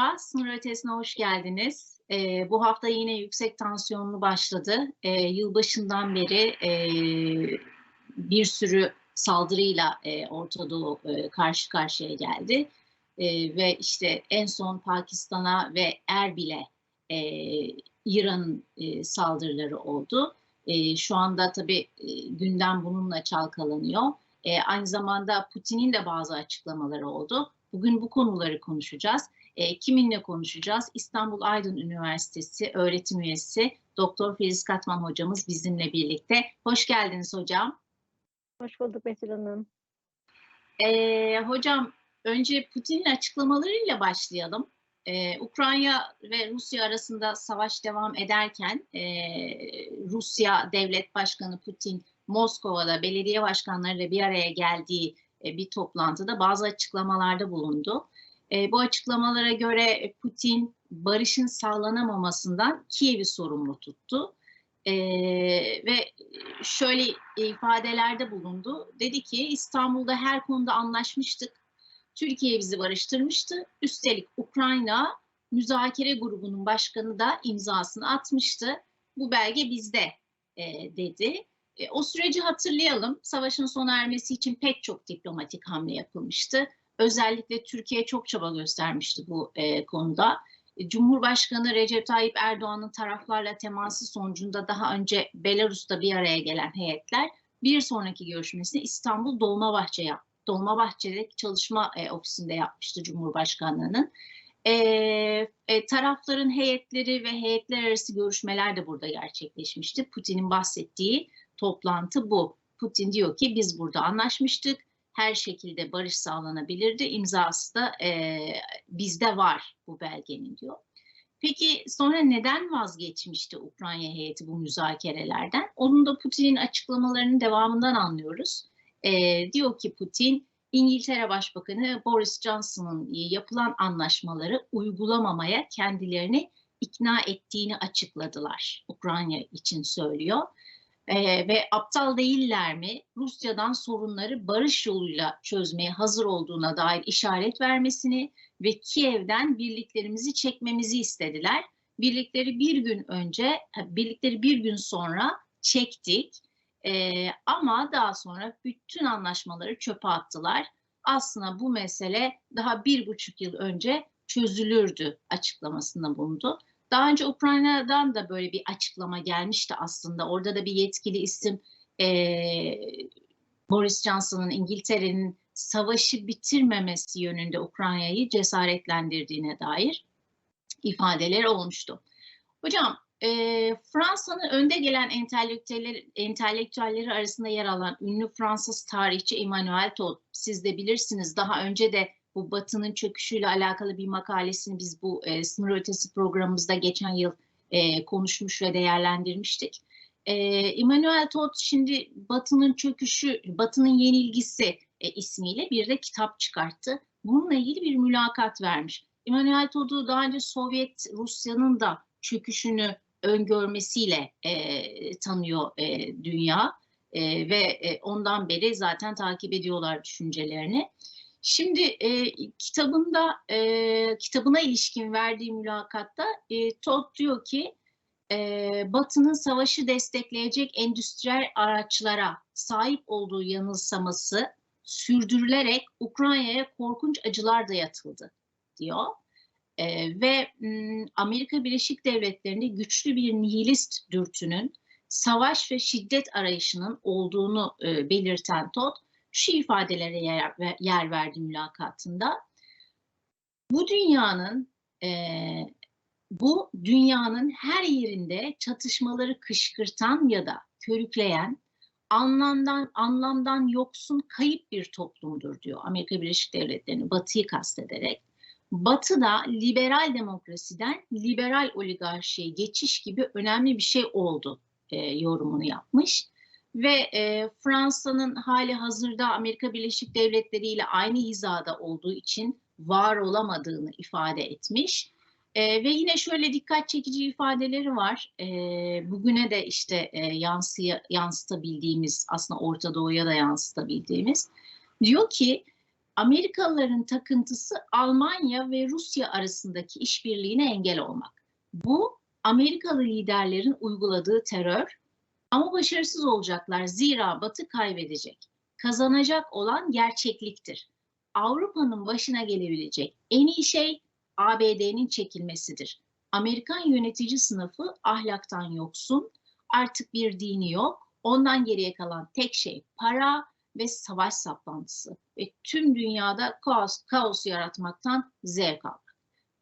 Merhaba, sınır ötesine hoş geldiniz. Ee, bu hafta yine yüksek tansiyonlu başladı. Ee, yılbaşından beri e, bir sürü saldırıyla e, Orta Doğu e, karşı karşıya geldi. E, ve işte en son Pakistan'a ve Erbil'e e, İran'ın e, saldırıları oldu. E, şu anda tabii e, gündem bununla çalkalanıyor. E, aynı zamanda Putin'in de bazı açıklamaları oldu. Bugün bu konuları konuşacağız. E, kiminle konuşacağız? İstanbul Aydın Üniversitesi öğretim üyesi Doktor Filiz Katman hocamız bizimle birlikte. Hoş geldiniz hocam. Hoş bulduk Betül Hanım. E, hocam önce Putin'in açıklamalarıyla başlayalım. Ee, Ukrayna ve Rusya arasında savaş devam ederken e, Rusya Devlet Başkanı Putin Moskova'da belediye başkanlarıyla bir araya geldiği e, bir toplantıda bazı açıklamalarda bulundu. E, bu açıklamalara göre Putin barışın sağlanamamasından Kiev'i sorumlu tuttu. E, ve şöyle ifadelerde bulundu. Dedi ki İstanbul'da her konuda anlaşmıştık. Türkiye bizi barıştırmıştı. Üstelik Ukrayna müzakere grubunun başkanı da imzasını atmıştı. Bu belge bizde e, dedi. E, o süreci hatırlayalım. Savaşın sona ermesi için pek çok diplomatik hamle yapılmıştı. Özellikle Türkiye çok çaba göstermişti bu e, konuda. E, Cumhurbaşkanı Recep Tayyip Erdoğan'ın taraflarla teması sonucunda daha önce Belarus'ta bir araya gelen heyetler bir sonraki görüşmesini İstanbul Dolmabahçe. Dolmabahçe'deki çalışma e, ofisinde yapmıştı Cumhurbaşkanlığı'nın. E, e, tarafların heyetleri ve heyetler arası görüşmeler de burada gerçekleşmişti. Putin'in bahsettiği toplantı bu. Putin diyor ki biz burada anlaşmıştık. Her şekilde barış sağlanabilirdi. İmzası da e, bizde var bu belgenin diyor. Peki sonra neden vazgeçmişti Ukrayna heyeti bu müzakerelerden? Onun da Putin'in açıklamalarının devamından anlıyoruz. E, diyor ki Putin, İngiltere Başbakanı Boris Johnson'ın yapılan anlaşmaları uygulamamaya kendilerini ikna ettiğini açıkladılar. Ukrayna için söylüyor. Ee, ve aptal değiller mi? Rusya'dan sorunları barış yoluyla çözmeye hazır olduğuna dair işaret vermesini ve Kiev'den birliklerimizi çekmemizi istediler. Birlikleri bir gün önce, birlikleri bir gün sonra çektik. Ee, ama daha sonra bütün anlaşmaları çöpe attılar. Aslında bu mesele daha bir buçuk yıl önce çözülürdü açıklamasında bulundu. Daha önce Ukrayna'dan da böyle bir açıklama gelmişti aslında. Orada da bir yetkili isim e, Boris Johnson'ın İngiltere'nin savaşı bitirmemesi yönünde Ukrayna'yı cesaretlendirdiğine dair ifadeler olmuştu. Hocam e, Fransa'nın önde gelen entelektüeller, entelektüelleri arasında yer alan ünlü Fransız tarihçi Emmanuel Todd, siz de bilirsiniz daha önce de bu Batı'nın çöküşüyle alakalı bir makalesini biz bu e, sınır ötesi programımızda geçen yıl e, konuşmuş ve değerlendirmiştik. E, Emmanuel Todd şimdi Batı'nın çöküşü, Batı'nın yenilgisi e, ismiyle bir de kitap çıkarttı. Bununla ilgili bir mülakat vermiş. Emmanuel Todd'u daha önce Sovyet Rusya'nın da çöküşünü öngörmesiyle e, tanıyor e, dünya e, ve e, ondan beri zaten takip ediyorlar düşüncelerini. Şimdi e, kitabında e, kitabına ilişkin verdiği mülakatta e, Todd diyor ki e, Batı'nın savaşı destekleyecek endüstriyel araçlara sahip olduğu yanılsaması sürdürülerek Ukrayna'ya korkunç acılar da yatıldı diyor. E, ve m, Amerika Birleşik Devletleri'nde güçlü bir nihilist dürtünün savaş ve şiddet arayışının olduğunu e, belirten Todd, şu ifadelere yer, verdi mülakatında. Bu dünyanın e, bu dünyanın her yerinde çatışmaları kışkırtan ya da körükleyen anlamdan anlamdan yoksun kayıp bir toplumdur diyor Amerika Birleşik Devletleri'ni Batı'yı kastederek. Batı'da liberal demokrasiden liberal oligarşiye geçiş gibi önemli bir şey oldu e, yorumunu yapmış ve e, Fransa'nın hali hazırda Amerika Birleşik Devletleri ile aynı hizada olduğu için var olamadığını ifade etmiş. E, ve yine şöyle dikkat çekici ifadeleri var. E, bugüne de işte e, yansıya, yansıtabildiğimiz, aslında Orta Doğu'ya da yansıtabildiğimiz. Diyor ki Amerikalıların takıntısı Almanya ve Rusya arasındaki işbirliğine engel olmak. Bu Amerikalı liderlerin uyguladığı terör ama başarısız olacaklar zira Batı kaybedecek. Kazanacak olan gerçekliktir. Avrupa'nın başına gelebilecek en iyi şey ABD'nin çekilmesidir. Amerikan yönetici sınıfı ahlaktan yoksun, artık bir dini yok. Ondan geriye kalan tek şey para ve savaş saplantısı ve tüm dünyada kaos, kaos yaratmaktan zevk almak.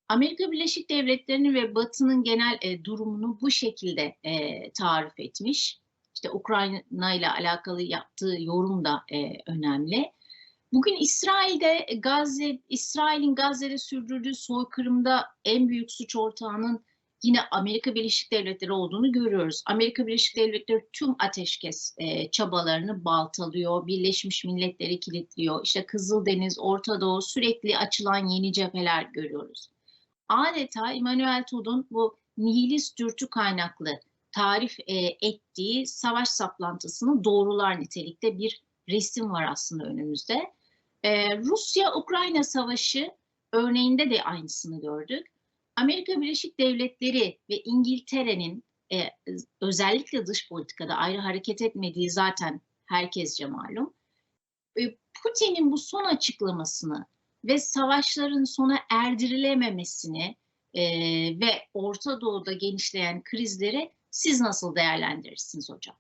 Amerika Birleşik Devletleri'nin ve Batı'nın genel e, durumunu bu şekilde e, tarif etmiş. İşte Ukrayna ile alakalı yaptığı yorum da e, önemli. Bugün İsrail'de Gazze, İsrail'in Gazze'de sürdürdüğü soykırımda en büyük suç ortağının yine Amerika Birleşik Devletleri olduğunu görüyoruz. Amerika Birleşik Devletleri tüm ateşkes e, çabalarını baltalıyor, Birleşmiş Milletleri kilitliyor. İşte Kızıldeniz, Orta Doğu sürekli açılan yeni cepheler görüyoruz. Adeta Emmanuel Todd'un bu nihilist dürtü kaynaklı tarif e, ettiği savaş saplantısını doğrular nitelikte bir resim var aslında önümüzde. Ee, Rusya-Ukrayna savaşı örneğinde de aynısını gördük. Amerika Birleşik Devletleri ve İngiltere'nin e, özellikle dış politikada ayrı hareket etmediği zaten herkesce malum. E, Putin'in bu son açıklamasını ve savaşların sona erdirilememesini e, ve Orta Doğu'da genişleyen krizleri siz nasıl değerlendirirsiniz hocam?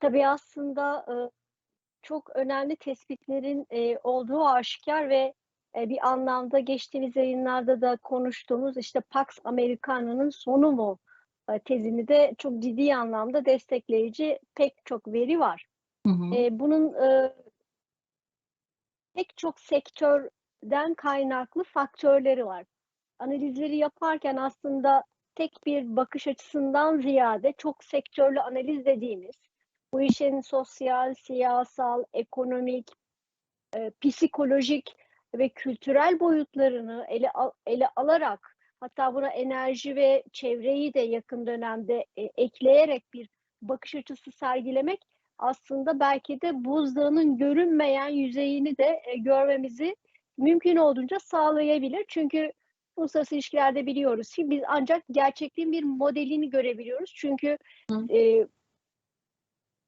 Tabii aslında e, çok önemli tespitlerin e, olduğu aşikar ve e, bir anlamda geçtiğimiz yayınlarda da konuştuğumuz işte Pax Americana'nın sonu mu e, tezini de çok ciddi anlamda destekleyici pek çok veri var. Hı hı. E, bunun e, pek çok sektörden kaynaklı faktörleri var. Analizleri yaparken aslında tek bir bakış açısından ziyade çok sektörlü analiz dediğimiz bu işin sosyal, siyasal, ekonomik, e, psikolojik ve kültürel boyutlarını ele, al, ele alarak hatta buna enerji ve çevreyi de yakın dönemde e, ekleyerek bir bakış açısı sergilemek aslında belki de buzdağının görünmeyen yüzeyini de e, görmemizi mümkün olduğunca sağlayabilir. Çünkü uluslararası ilişkilerde biliyoruz ki biz ancak gerçekliğin bir modelini görebiliyoruz. Çünkü e,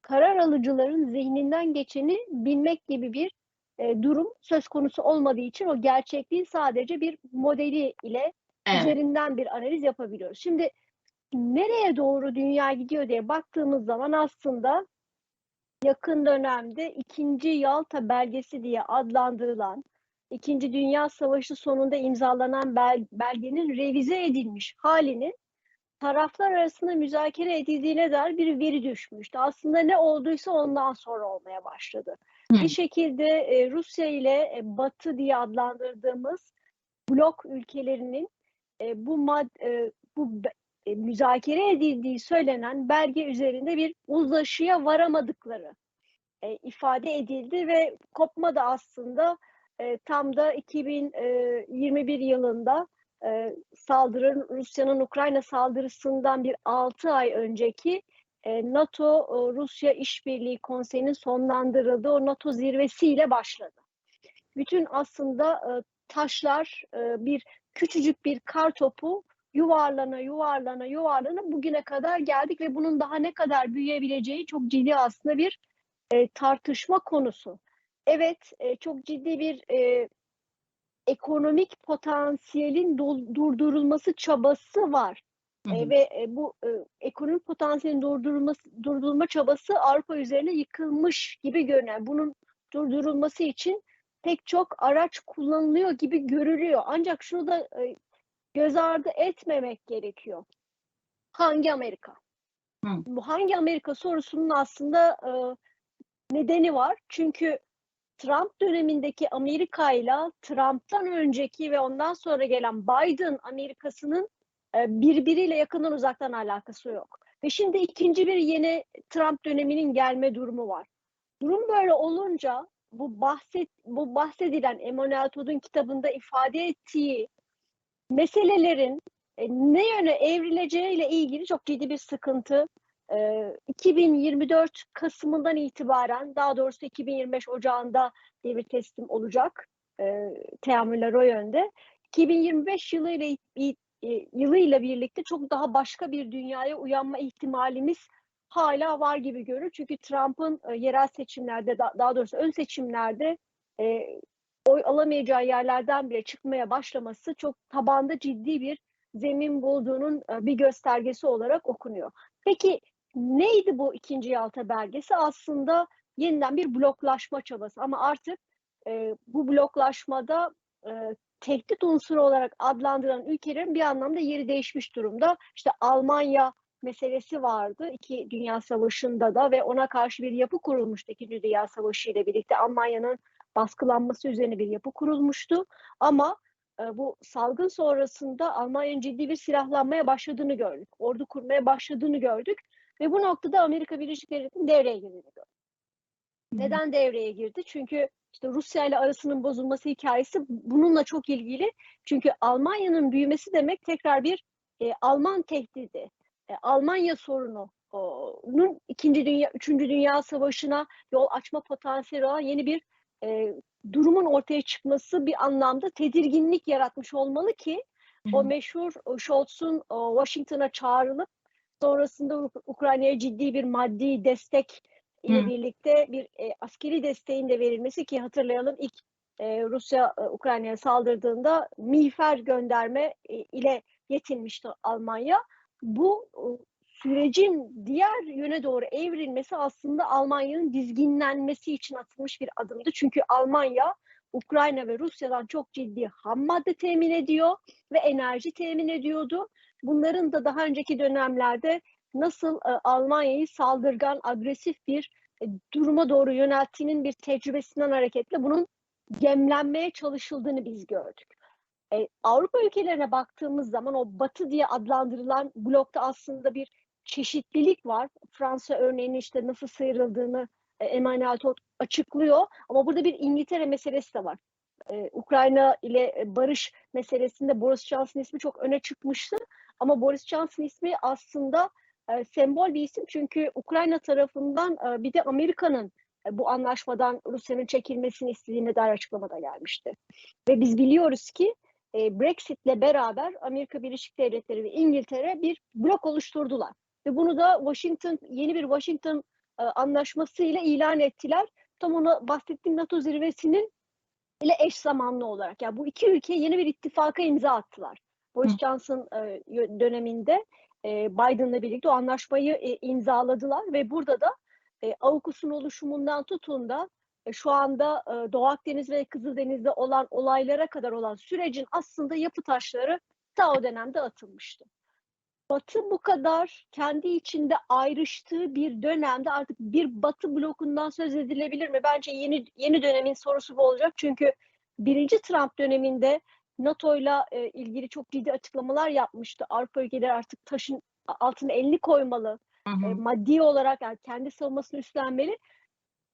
karar alıcıların zihninden geçeni bilmek gibi bir e, durum söz konusu olmadığı için o gerçekliğin sadece bir modeli ile Evet. üzerinden bir analiz yapabiliyoruz. Şimdi nereye doğru dünya gidiyor diye baktığımız zaman aslında yakın dönemde ikinci Yalta belgesi diye adlandırılan İkinci Dünya Savaşı sonunda imzalanan bel- belgenin revize edilmiş halinin taraflar arasında müzakere edildiğine dair bir veri düşmüştü. Aslında ne olduysa ondan sonra olmaya başladı. Hı. Bir şekilde e, Rusya ile e, Batı diye adlandırdığımız blok ülkelerinin e, bu mad e, bu e, müzakere edildiği söylenen belge üzerinde bir uzlaşıya varamadıkları e, ifade edildi ve kopma da aslında e, tam da 2021 yılında e, saldırı Rusya'nın Ukrayna saldırısından bir 6 ay önceki e, NATO e, Rusya İşbirliği Konseyi'nin sonlandırıldığı o NATO zirvesiyle başladı. Bütün aslında e, taşlar e, bir küçücük bir kar topu yuvarlana yuvarlana yuvarlana bugüne kadar geldik ve bunun daha ne kadar büyüyebileceği çok ciddi aslında bir e, tartışma konusu. Evet, e, çok ciddi bir e, ekonomik potansiyelin durdurulması çabası var. Hı E, hı. ve e, bu e, ekonomik potansiyelin durdurulması durdurulma çabası Avrupa üzerine yıkılmış gibi görünüyor. Bunun durdurulması için pek çok araç kullanılıyor gibi görülüyor. Ancak şunu da e, göz ardı etmemek gerekiyor. Hangi Amerika? Hı. Bu hangi Amerika sorusunun aslında e, nedeni var. Çünkü Trump dönemindeki Amerika ile Trump'tan önceki ve ondan sonra gelen Biden Amerikası'nın e, birbiriyle yakından uzaktan alakası yok. Ve şimdi ikinci bir yeni Trump döneminin gelme durumu var. Durum böyle olunca bu bahset bu bahsedilen Emmanuel Todd'un kitabında ifade ettiği meselelerin e, ne yöne evrileceğiyle ilgili çok ciddi bir sıkıntı e, 2024 Kasım'ından itibaren daha doğrusu 2025 Ocağı'nda devir teslim olacak. E, teamüller o yönde. 2025 yılıyla yılıyla birlikte çok daha başka bir dünyaya uyanma ihtimalimiz hala var gibi görünüyor. Çünkü Trump'ın e, yerel seçimlerde da- daha doğrusu ön seçimlerde e, oy alamayacağı yerlerden bile çıkmaya başlaması çok tabanda ciddi bir zemin bulduğunun e, bir göstergesi olarak okunuyor. Peki neydi bu ikinci Yalta belgesi? Aslında yeniden bir bloklaşma çabası ama artık e, bu bloklaşmada e, tehdit unsuru olarak adlandırılan ülkelerin bir anlamda yeri değişmiş durumda. İşte Almanya meselesi vardı iki Dünya Savaşı'nda da ve ona karşı bir yapı kurulmuştu İkinci Dünya Savaşı ile birlikte Almanya'nın baskılanması üzerine bir yapı kurulmuştu. Ama e, bu salgın sonrasında Almanya'nın ciddi bir silahlanmaya başladığını gördük. Ordu kurmaya başladığını gördük ve bu noktada Amerika Birleşik Devletleri'nin devreye girdiğini gördük. Neden devreye girdi? Çünkü işte Rusya ile arasının bozulması hikayesi bununla çok ilgili. Çünkü Almanya'nın büyümesi demek tekrar bir e, Alman tehdidi, e, Almanya sorununun ikinci dünya, üçüncü dünya savaşına yol açma potansiyeli olan yeni bir e, durumun ortaya çıkması bir anlamda tedirginlik yaratmış olmalı ki o meşhur Scholz'un Washington'a çağrılıp sonrasında Uk- Ukrayna'ya ciddi bir maddi destek ile Hı. birlikte bir e, askeri desteğin de verilmesi ki hatırlayalım ilk e, Rusya e, Ukrayna'ya saldırdığında miğfer gönderme e, ile yetinmişti Almanya. Bu sürecin diğer yöne doğru evrilmesi aslında Almanya'nın dizginlenmesi için atılmış bir adımdı. Çünkü Almanya Ukrayna ve Rusya'dan çok ciddi ham madde temin ediyor ve enerji temin ediyordu. Bunların da daha önceki dönemlerde nasıl e, Almanya'yı saldırgan, agresif bir e, duruma doğru yönelttiğinin bir tecrübesinden hareketle bunun gemlenmeye çalışıldığını biz gördük. E, Avrupa ülkelerine baktığımız zaman o batı diye adlandırılan blokta aslında bir çeşitlilik var. Fransa örneğini işte nasıl sıyrıldığını e, Emmanuel Todt açıklıyor. Ama burada bir İngiltere meselesi de var. E, Ukrayna ile e, barış meselesinde Boris Johnson ismi çok öne çıkmıştı. Ama Boris Johnson ismi aslında e, sembol bir isim çünkü Ukrayna tarafından e, bir de Amerika'nın e, bu anlaşmadan Rusya'nın çekilmesini istediğine dair açıklamada gelmişti. Ve biz biliyoruz ki e, Brexit'le beraber Amerika Birleşik Devletleri ve İngiltere bir blok oluşturdular. Ve bunu da Washington yeni bir Washington e, anlaşması ile ilan ettiler. Tam ona bahsettiğim NATO zirvesinin ile eş zamanlı olarak. Yani bu iki ülke yeni bir ittifaka imza attılar. Boris Hı. Johnson e, döneminde e, Biden'la birlikte o anlaşmayı e, imzaladılar ve burada da e, AUKUS'un oluşumundan tutun da e, şu anda e, Doğu Akdeniz ve Kızıldeniz'de olan olaylara kadar olan sürecin aslında yapı taşları ta o dönemde atılmıştı. Batı bu kadar kendi içinde ayrıştığı bir dönemde artık bir Batı blokundan söz edilebilir mi? Bence yeni yeni dönemin sorusu bu olacak. Çünkü birinci Trump döneminde NATO'yla e, ilgili çok ciddi açıklamalar yapmıştı. Avrupa ülkeleri artık taşın altına elini koymalı. Hı E, hı. maddi olarak yani kendi savunmasını üstlenmeli.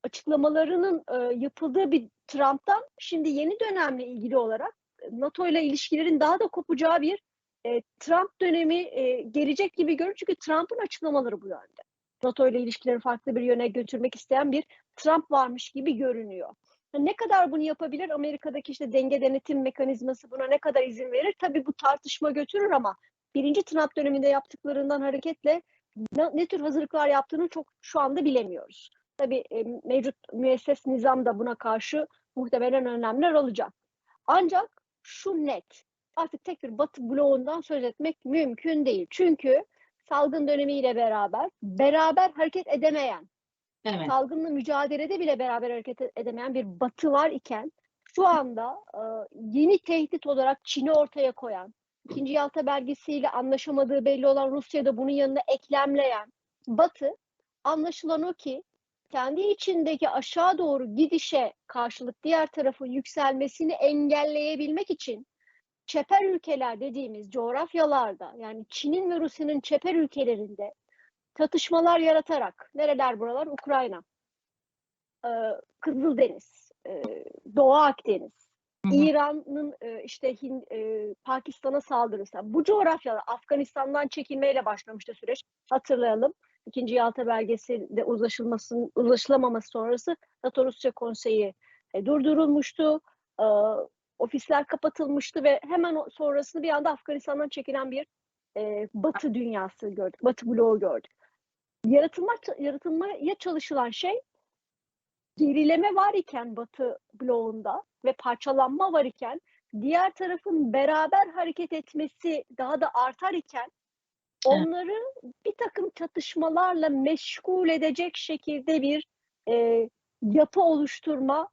Açıklamalarının e, yapıldığı bir Trump'tan şimdi yeni dönemle ilgili olarak e, NATO ile ilişkilerin daha da kopacağı bir e, Trump dönemi e, gelecek gibi görünüyor. Çünkü Trump'ın açıklamaları bu yönde. NATO ile ilişkileri farklı bir yöne götürmek isteyen bir Trump varmış gibi görünüyor. Ne kadar bunu yapabilir? Amerika'daki işte denge denetim mekanizması buna ne kadar izin verir? Tabii bu tartışma götürür ama birinci Trump döneminde yaptıklarından hareketle ne, ne tür hazırlıklar yaptığını çok şu anda bilemiyoruz. Tabii e, mevcut müesses nizam da buna karşı muhtemelen önlemler alacak. Ancak şu net, artık tek bir batı bloğundan söz etmek mümkün değil. Çünkü salgın dönemiyle beraber, beraber hareket edemeyen, Evet. salgınla mücadelede bile beraber hareket e- edemeyen bir batı var iken şu anda e, yeni tehdit olarak Çin'i ortaya koyan, ikinci Yalta belgesiyle anlaşamadığı belli olan Rusya'da bunun yanına eklemleyen batı anlaşılan o ki kendi içindeki aşağı doğru gidişe karşılık diğer tarafın yükselmesini engelleyebilmek için çeper ülkeler dediğimiz coğrafyalarda yani Çin'in ve Rusya'nın çeper ülkelerinde çatışmalar yaratarak nereler buralar? Ukrayna, e, Kızıldeniz, e, Doğu Akdeniz. İran'ın e, işte Hin, e, Pakistan'a saldırısı. Bu coğrafyalar Afganistan'dan çekilmeyle başlamıştı süreç. Hatırlayalım. ikinci Yalta belgesinde uzlaşılmasının uzlaşılamaması sonrası NATO Rusya Konseyi e, durdurulmuştu. E, ofisler kapatılmıştı ve hemen sonrasında bir anda Afganistan'dan çekilen bir e, Batı dünyası gördük. Batı bloğu gördük. Yaratılma, yaratılmaya çalışılan şey gerileme var iken Batı bloğunda ve parçalanma var iken diğer tarafın beraber hareket etmesi daha da artar iken onları bir takım çatışmalarla meşgul edecek şekilde bir e, yapı oluşturma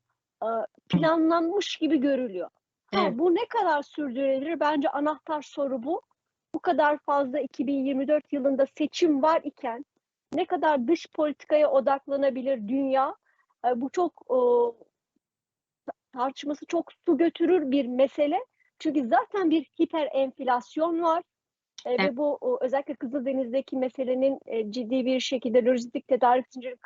planlanmış gibi görülüyor. Ha, Evet. bu ne kadar sürdürülebilir? Bence anahtar soru bu. Bu kadar fazla 2024 yılında seçim var iken ne kadar dış politikaya odaklanabilir dünya? E, bu çok tartışması çok su götürür bir mesele. Çünkü zaten bir hiper enflasyon var. E, Evet. Ve bu özellikle Kızıldeniz'deki meselenin e, ciddi bir şekilde lojistik tedarik zinciri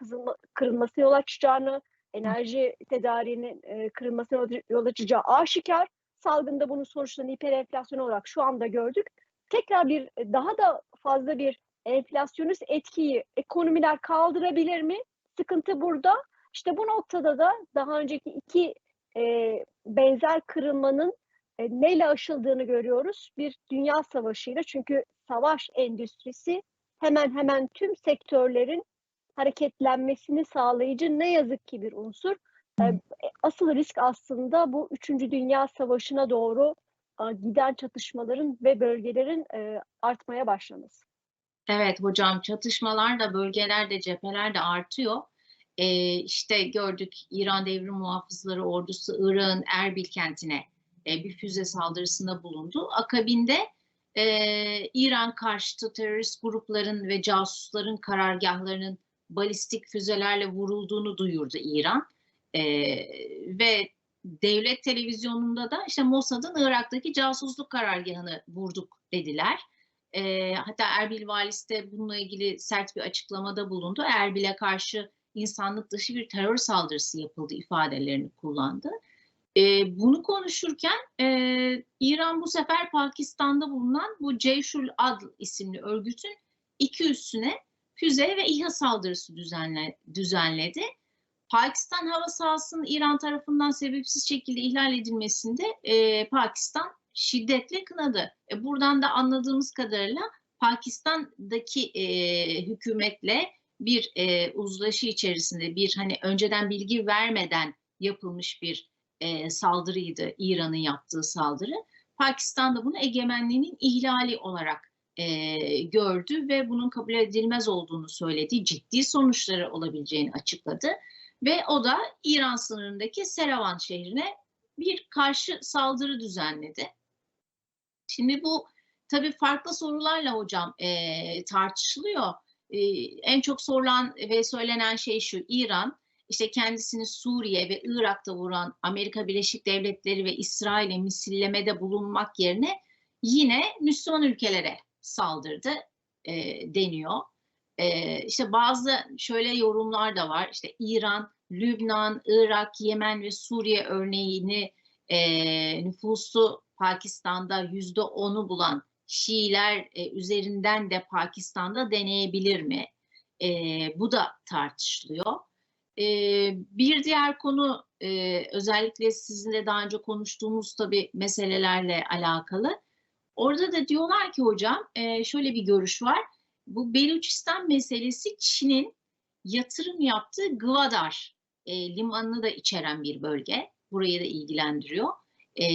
kırılması yol açacağını, enerji tedariğinin e, kırılmasına yol- açacağı aşikar. Salgında bunun sonuçlarını hiper enflasyon olarak şu anda gördük. Tekrar bir e, daha da fazla bir enflasyonist etkiyi ekonomiler kaldırabilir mi? Sıkıntı burada. İşte bu noktada da daha önceki iki e, benzer kırılmanın e, neyle aşıldığını görüyoruz. Bir dünya savaşıyla çünkü savaş endüstrisi hemen hemen tüm sektörlerin hareketlenmesini sağlayıcı ne yazık ki bir unsur. E, Hı. asıl risk aslında bu 3. Dünya Savaşı'na doğru giden çatışmaların ve bölgelerin e, artmaya başlaması. Evet hocam çatışmalar da bölgelerde cephelerde artıyor. Ee, işte gördük İran Devrim Muhafızları Ordusu Irak'ın Erbil kentine e, bir füze saldırısında bulundu. Akabinde e, İran karşıtı terörist grupların ve casusların karargahlarının balistik füzelerle vurulduğunu duyurdu İran. E, ve devlet televizyonunda da işte Mossad'ın Irak'taki casusluk karargahını vurduk dediler. E, hatta Erbil valisi de bununla ilgili sert bir açıklamada bulundu. Erbil'e karşı insanlık dışı bir terör saldırısı yapıldı ifadelerini kullandı. E, bunu konuşurken e, İran bu sefer Pakistan'da bulunan bu Ceyşul Adl isimli örgütün iki üssüne füze ve İHA saldırısı düzenle, düzenledi. Pakistan hava sahasının İran tarafından sebepsiz şekilde ihlal edilmesinde e, Pakistan şiddetle kınadı. E, buradan da anladığımız kadarıyla Pakistan'daki e, hükümetle bir e, uzlaşı içerisinde bir hani önceden bilgi vermeden yapılmış bir e, saldırıydı İran'ın yaptığı saldırı. Pakistan da bunu egemenliğinin ihlali olarak e, gördü ve bunun kabul edilmez olduğunu söyledi. Ciddi sonuçları olabileceğini açıkladı. Ve o da İran sınırındaki Seravan şehrine bir karşı saldırı düzenledi. Şimdi bu tabii farklı sorularla hocam e, tartışılıyor. E, en çok sorulan ve söylenen şey şu, İran işte kendisini Suriye ve Irak'ta vuran Amerika Birleşik Devletleri ve İsrail'e misillemede bulunmak yerine yine Müslüman ülkelere saldırdı e, deniyor. E, işte bazı şöyle yorumlar da var. İşte İran, Lübnan, Irak, Yemen ve Suriye örneğini e, nüfusu Pakistan'da yüzde onu bulan Şiiler e, üzerinden de Pakistan'da deneyebilir mi? E, bu da tartışılıyor. E, bir diğer konu e, özellikle sizinle daha önce konuştuğumuz tabii meselelerle alakalı. Orada da diyorlar ki hocam e, şöyle bir görüş var. Bu Beluçistan meselesi Çin'in yatırım yaptığı Gwadar e, limanını da içeren bir bölge. Burayı da ilgilendiriyor. E,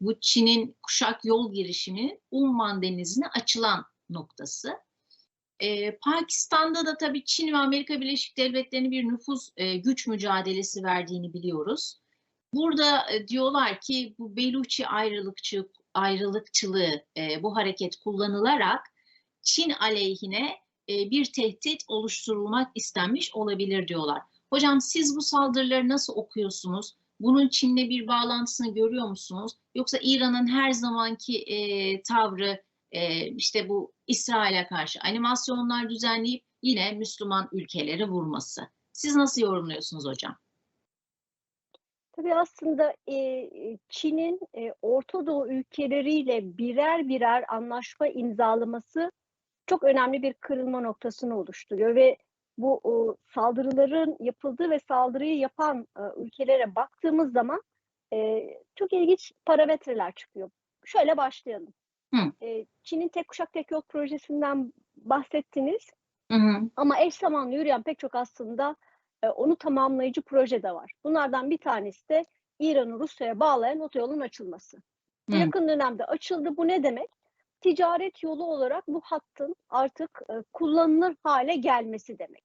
bu Çin'in kuşak yol girişiminin Umman Denizi'ne açılan noktası. E, Pakistan'da da tabii Çin ve Amerika Birleşik Devletleri'nin bir nüfus e, güç mücadelesi verdiğini biliyoruz. Burada e, diyorlar ki bu Beluçi ayrılıkçı ayrılıkçılığı e, bu hareket kullanılarak Çin aleyhine e, bir tehdit oluşturulmak istenmiş olabilir diyorlar. Hocam siz bu saldırıları nasıl okuyorsunuz? Bunun Çin'le bir bağlantısını görüyor musunuz? Yoksa İran'ın her zamanki e, tavrı e, işte bu İsrail'e karşı animasyonlar düzenleyip yine Müslüman ülkeleri vurması. Siz nasıl yorumluyorsunuz hocam? Tabii aslında e, Çin'in e, Orta Doğu ülkeleriyle birer birer anlaşma imzalaması çok önemli bir kırılma noktasını oluşturuyor ve bu o, saldırıların yapıldığı ve saldırıyı yapan e, ülkelere baktığımız zaman e, çok ilginç parametreler çıkıyor. Şöyle başlayalım. Hı. E, Çin'in tek kuşak tek yol projesinden bahsettiniz. Hı hı. Ama eş zamanlı yürüyen pek çok aslında e, onu tamamlayıcı proje de var. Bunlardan bir tanesi de İran'ı Rusya'ya bağlayan otoyolun açılması. Hı. Yakın dönemde açıldı. Bu ne demek? Ticaret yolu olarak bu hattın artık e, kullanılır hale gelmesi demek.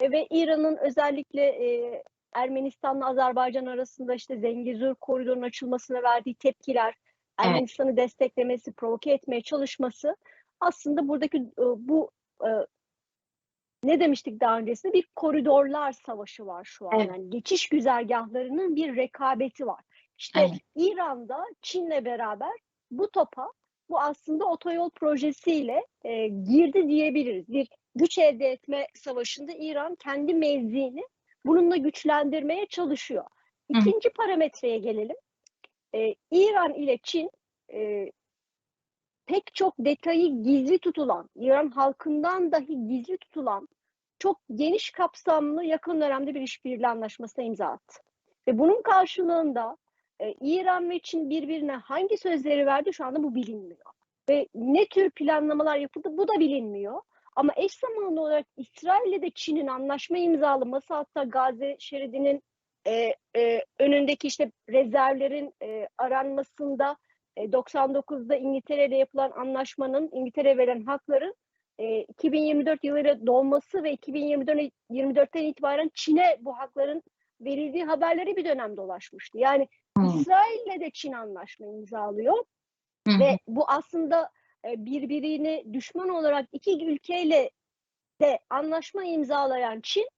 E, ve İran'ın özellikle e, Ermenistan'la Azerbaycan arasında işte Zengezur koridorunun açılmasına verdiği tepkiler, Ermenistan'ı desteklemesi, provoke etmeye çalışması aslında buradaki bu ne demiştik daha öncesinde bir koridorlar savaşı var şu an. Evet. Yani geçiş güzergahlarının bir rekabeti var. İşte Evet. İran'da Çin'le beraber bu topa bu aslında otoyol projesiyle e, girdi diyebiliriz. Bir güç elde etme savaşında İran kendi mevziini bununla güçlendirmeye çalışıyor. Hı hı. İkinci parametreye gelelim. E, İran ile Çin e, pek çok detayı gizli tutulan, İran halkından dahi gizli tutulan çok geniş kapsamlı yakın dönemde bir işbirliği anlaşmasına imza attı. Ve bunun karşılığında e, İran ve Çin birbirine hangi sözleri verdi şu anda bu bilinmiyor. Ve ne tür planlamalar yapıldı bu da bilinmiyor. Ama eş zamanlı olarak İsrail ile de Çin'in anlaşma imzalaması hatta Gazze şeridinin e, e, önündeki işte rezervlerin e, aranmasında e, 99'da İngiltere ile yapılan anlaşmanın İngiltere veren hakların e, 2024 yılıyla dolması ve 2024 24'ten itibaren Çin'e bu hakların verildiği haberleri bir dönem dolaşmıştı. Yani Hı. İsrail'le de Çin anlaşma imzalıyor hı. ve bu aslında e, birbirini düşman olarak iki ülkeyle de anlaşma imzalayan Çin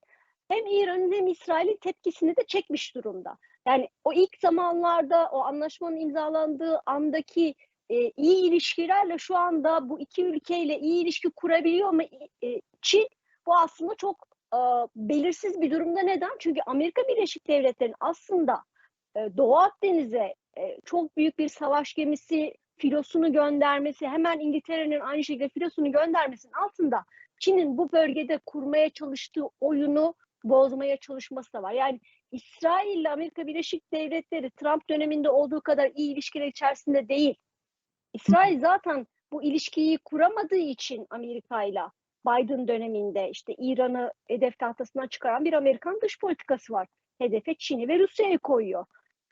hem İran'ın hem İsrail'in tepkisini de çekmiş durumda. Yani o ilk zamanlarda o anlaşmanın imzalandığı andaki e, iyi ilişkilerle şu anda bu iki ülkeyle iyi ilişki kurabiliyor mu e, Çin? Bu aslında çok e, belirsiz bir durumda. Neden? Çünkü Amerika Birleşik Devletleri'nin aslında e, Doğu Akdeniz'e e, çok büyük bir savaş gemisi filosunu göndermesi, hemen İngiltere'nin aynı şekilde filosunu göndermesinin altında Çin'in bu bölgede kurmaya çalıştığı oyunu bozmaya çalışması da var. Yani İsrail ile Amerika Birleşik Devletleri Trump döneminde olduğu kadar iyi ilişkiler içerisinde değil. İsrail zaten bu ilişkiyi kuramadığı için Amerika ile Biden döneminde işte İran'ı hedef tahtasından çıkaran bir Amerikan dış politikası var. Hedefe Çin'i ve Rusya'yı koyuyor.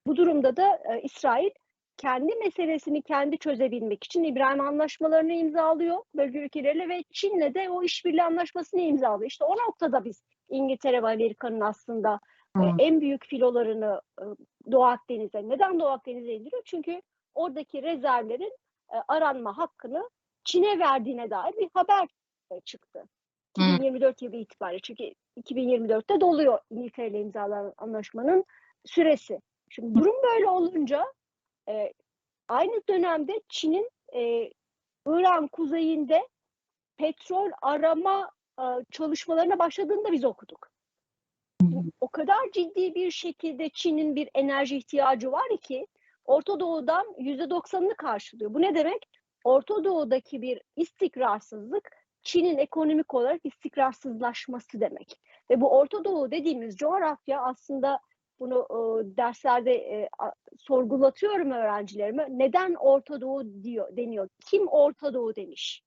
Bu durumda da e, İsrail kendi meselesini kendi çözebilmek için İbrahim anlaşmalarını imzalıyor bölge ülkeleriyle ve Çin'le de o işbirliği anlaşmasını imzalıyor. İşte o noktada biz İngiltere ve Amerika'nın aslında Hı. en büyük filolarını e, Doğu Akdeniz'e, neden Doğu Akdeniz'e indiriyor? Çünkü oradaki rezervlerin e, aranma hakkını Çin'e verdiğine dair bir haber çıktı. Hı. 2024 yılı itibariyle. Çünkü 2024'te doluyor İngiltere ile imzalanan anlaşmanın süresi. Şimdi durum böyle olunca e, aynı dönemde Çin'in e, İran kuzeyinde petrol arama e, çalışmalarına başladığını da biz okuduk. O kadar ciddi bir şekilde Çin'in bir enerji ihtiyacı var ki Orta Doğu'dan %90'ını karşılıyor. Bu ne demek? Orta Doğu'daki bir istikrarsızlık Çin'in ekonomik olarak istikrarsızlaşması demek. Ve bu Orta Doğu dediğimiz coğrafya aslında bunu e, derslerde e, a- sorgulatıyorum öğrencilerime. Neden Orta Doğu diyor deniyor? Kim Orta Doğu demiş?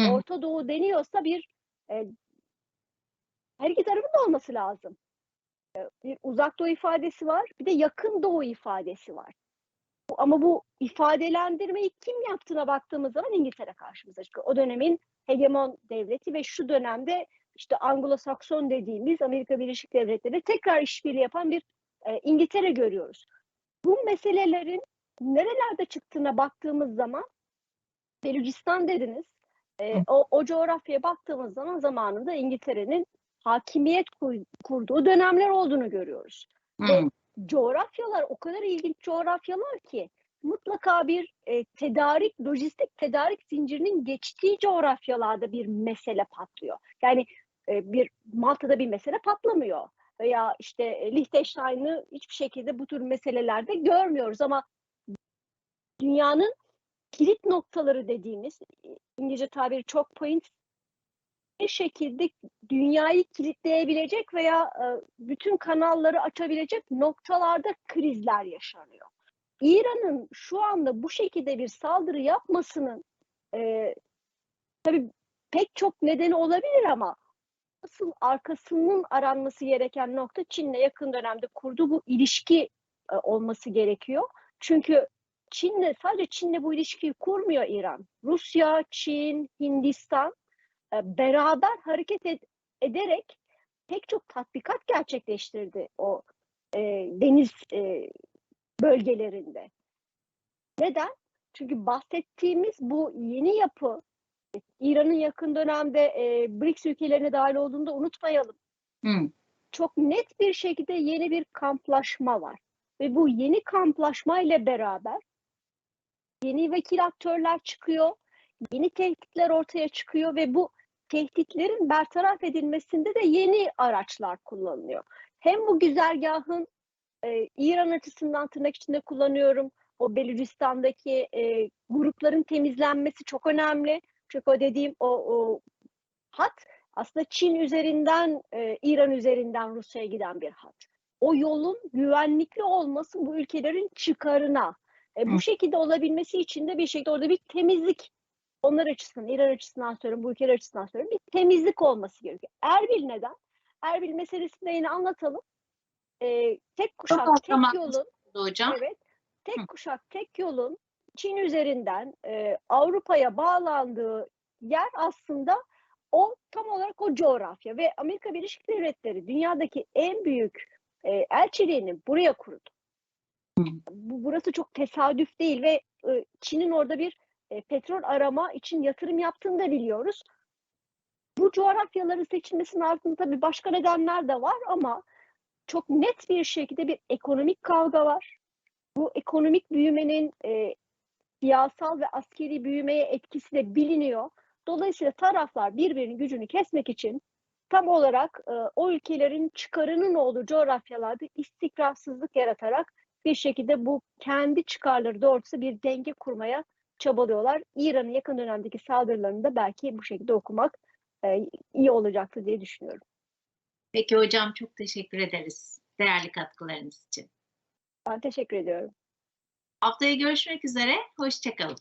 Hı. Orta Doğu deniyorsa bir e, her iki tarafın da olması lazım. E, bir uzak doğu ifadesi var, bir de yakın doğu ifadesi var. Ama bu ifadelendirmeyi kim yaptığına baktığımız zaman İngiltere karşımıza çıkıyor. O dönemin hegemon devleti ve şu dönemde işte Anglo-Sakson dediğimiz Amerika Birleşik Devletleri tekrar işbirliği yapan bir e, İngiltere görüyoruz. Bu meselelerin nerelerde çıktığına baktığımız zaman Belucistan dediniz. E, o, o coğrafyaya baktığımız zaman zamanında İngiltere'nin hakimiyet kur- kurduğu dönemler olduğunu görüyoruz. Hı. Coğrafyalar o kadar ilginç coğrafyalar ki mutlaka bir e, tedarik, lojistik tedarik zincirinin geçtiği coğrafyalarda bir mesele patlıyor. Yani e, bir Malta'da bir mesele patlamıyor veya işte e, Liechtenstein'ı hiçbir şekilde bu tür meselelerde görmüyoruz ama dünyanın kilit noktaları dediğimiz İngilizce tabiri çok point şekilde dünyayı kilitleyebilecek veya e, bütün kanalları açabilecek noktalarda krizler yaşanıyor. İran'ın şu anda bu şekilde bir saldırı yapmasının e, tabii pek çok nedeni olabilir ama asıl arkasının aranması gereken nokta Çin'le yakın dönemde kurduğu bu ilişki e, olması gerekiyor. Çünkü Çin'le sadece Çin'le bu ilişkiyi kurmuyor İran. Rusya, Çin, Hindistan beraber hareket ed- ederek pek çok tatbikat gerçekleştirdi o e, deniz e, bölgelerinde. Neden? Çünkü bahsettiğimiz bu yeni yapı İran'ın yakın dönemde e, BRICS ülkelerine dahil olduğunu da unutmayalım. Hı. Çok net bir şekilde yeni bir kamplaşma var. Ve bu yeni kamplaşma ile beraber yeni vekil aktörler çıkıyor, yeni tehditler ortaya çıkıyor ve bu tehditlerin bertaraf edilmesinde de yeni araçlar kullanılıyor. Hem bu güzergahın e, İran açısından tırnak içinde kullanıyorum. O Belucistan'daki e, grupların temizlenmesi çok önemli. Çünkü o dediğim o, o hat aslında Çin üzerinden, e, İran üzerinden Rusya'ya giden bir hat. O yolun güvenlikli olması bu ülkelerin çıkarına. E, bu şekilde olabilmesi için de bir şekilde orada bir temizlik onlar açısından, İran açısından söylüyorum, bu ülkeler açısından söylüyorum. Bir temizlik olması gerekiyor. Erbil neden? Erbil meselesini de yine anlatalım. E, tek kuşak, az tek yolun Hocam. Evet. Tek Hı. kuşak, tek yolun Çin üzerinden e, Avrupa'ya bağlandığı yer aslında o tam olarak o coğrafya ve Amerika Birleşik Devletleri dünyadaki en büyük e, elçiliğini buraya kurdu. Hı. Bu, burası çok tesadüf değil ve e, Çin'in orada bir e, petrol arama için yatırım yaptığını da biliyoruz. Bu coğrafyaların seçilmesinin altında tabii başka nedenler de var ama çok net bir şekilde bir ekonomik kavga var. Bu ekonomik büyümenin e, siyasal ve askeri büyümeye etkisi de biliniyor. Dolayısıyla taraflar birbirinin gücünü kesmek için tam olarak e, o ülkelerin çıkarının olduğu coğrafyalarda istikrarsızlık yaratarak bir şekilde bu kendi çıkarları doğrultusunda bir denge kurmaya çabalıyorlar. İran'ın yakın dönemdeki saldırılarını da belki bu şekilde okumak e, iyi olacaktır diye düşünüyorum. Peki hocam çok teşekkür ederiz değerli katkılarınız için. Ben teşekkür ediyorum. Haftaya görüşmek üzere. Hoşçakalın.